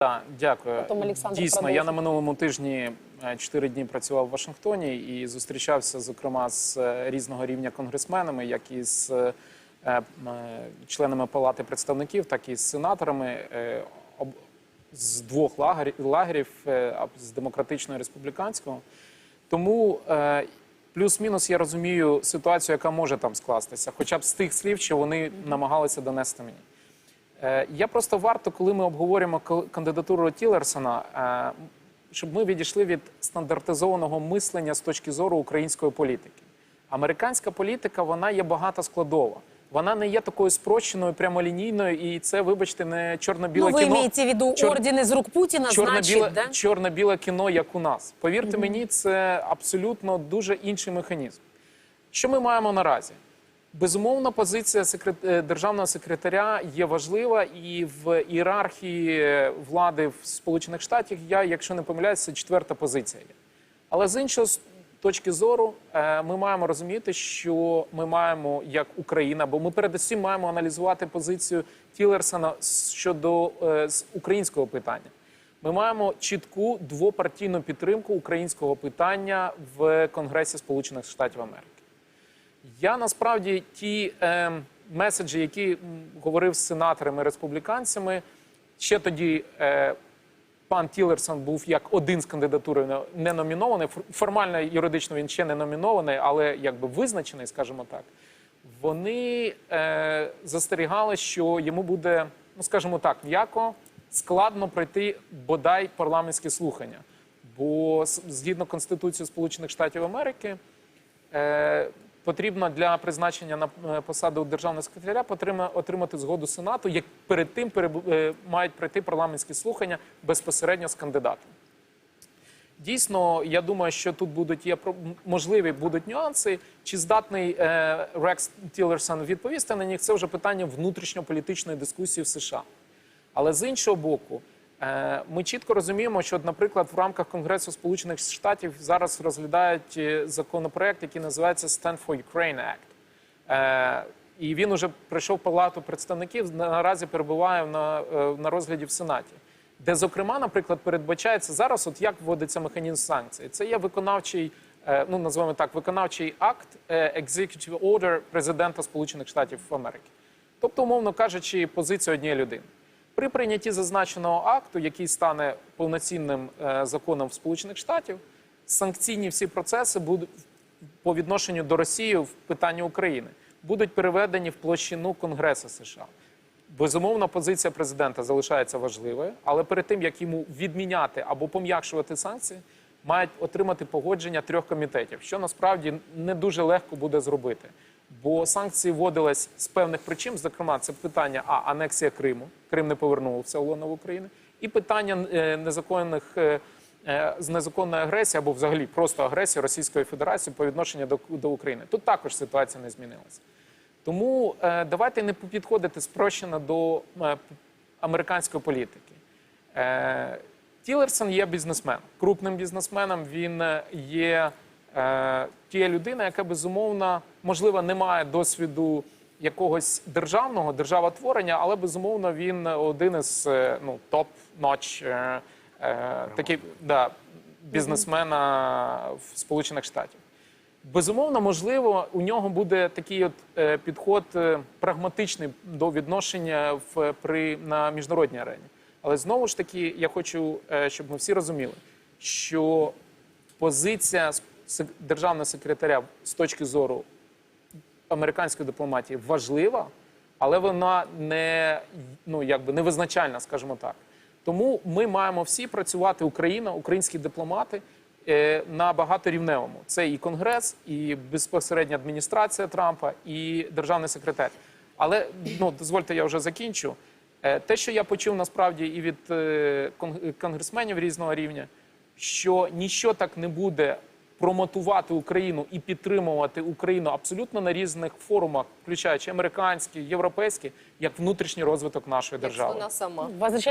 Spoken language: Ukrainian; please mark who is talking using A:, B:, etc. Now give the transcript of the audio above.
A: Так, дякую. Дійсно,
B: продовжить.
A: я на минулому тижні е, чотири дні працював в Вашингтоні і зустрічався, зокрема, з е, різного рівня конгресменами, як і з е, членами Палати представників, так і з сенаторами з двох лагерів, з демократичного і республіканського. Тому плюс-мінус я розумію ситуацію, яка може там скластися, хоча б з тих слів, що вони намагалися донести мені. Е, Я просто варто, коли ми обговорюємо кандидатуру Тілерсона, е, щоб ми відійшли від стандартизованого мислення з точки зору української політики. Американська політика вона є багатоскладова. Вона не є такою спрощеною, прямолінійною, і це, вибачте, не чорно-біле
B: Ну,
A: кіно.
B: имеете в виду
A: Чор-
B: орден из рук Путина,
A: чорно-біле,
B: значит, да?
A: чорно-біле кіно, як у нас. Повірте мені, це абсолютно дуже інший механізм. Що ми маємо наразі? Безумовно, позиція е, державного секретаря є важлива, і в ієрархії влади в Сполучених Штатах я, якщо не помиляюся, четверта позиція є. Але з іншої с- точки зору, е, ми маємо розуміти, що ми маємо як Україна, бо ми передусім маємо аналізувати позицію Тілерсона щодо е, з українського питання. Ми маємо чітку двопартійну підтримку українського питання в Конгресі Сполучених Штатів Америки. Я насправді ті е, меседжі, які говорив з сенаторами республіканцями, ще тоді е, пан Тілерсон був як один з кандидатури не- номінований. Фор- Формально юридично він ще не номінований, але якби визначений, скажімо так. Вони е, застерігали, що йому буде, ну скажімо так, м'яко складно пройти бодай парламентські слухання. Бо згідно Конституції Сполучених Штатів Америки, е, потрібно для призначення на е, посаду державного секретаря отримати згоду Сенату, як перед тим е, мають пройти парламентські слухання безпосередньо з кандидатом. Дійсно, я думаю, що тут будуть є можливі будуть нюанси. Чи здатний е, Рекс Тілерсон відповісти на них? Це вже питання внутрішньополітичної дискусії в США. Але з іншого боку, ми чітко розуміємо, що, наприклад, в рамках Конгресу Сполучених Штатів зараз розглядають е, законопроект, який називається Stand for Ukraine Act. Е, І він уже прийшов палату представників. Наразі перебуває на, е, на розгляді в Сенаті, де, зокрема, наприклад, передбачається зараз, от як вводиться механізм санкцій. Це є виконавчий, е, ну називаємо так, виконавчий акт е, Executive Order президента Сполучених Штатів Америки. Тобто, умовно кажучи, позиція однієї людини. При прийнятті зазначеного акту, який стане повноцінним е, законом Сполучених Штатів, санкційні всі процеси будуть по відношенню до Росії в питанні України будуть переведені в площину Конгресу США. Безумовно, позиція президента залишається важливою, але перед тим як йому відміняти або пом'якшувати санкції, мають отримати погодження трьох комітетів, що насправді не дуже легко буде зробити. Бо санкції вводились з певних причин, зокрема, це питання а анексія Криму. Крим не повернувся в лоно України, і питання е, незаконних е, е, з незаконної агресії або взагалі просто агресії Російської Федерації по відношенню до, до України. Тут також ситуація не змінилася. Тому давайте не підходити спрощено до американської політики. Тілерсон є бізнесменом, крупним бізнесменом. Він є е, тією людиною, яка безумовно, можливо, не має досвіду якогось державного державотворення, але безумовно він один із е, ну, топ-ноч е, е, такий да, бізнесмена в Сполучених Штатів. Безумовно, можливо, у нього буде такий от е, підход е, прагматичний до відношення в при на міжнародній арені. Але знову ж таки, я хочу, е, щоб ми всі розуміли, що позиція державного секретаря з точки зору американської дипломатії важлива, але вона не ну якби не визначальна, скажімо так. Тому ми маємо всі працювати Україна, українські дипломати е, на багаторівневому. Це і Конгрес, і безпосередня адміністрація Трампа, і державний секретар. Але ну дозвольте, я вже закінчу. Е, Те, що я почув насправді і від е, конгресменів різного рівня, що ніщо так не буде промотувати Україну і підтримувати Україну абсолютно на різних форумах, включаючи американські, європейські, як внутрішній розвиток нашої держави.
C: вона сама.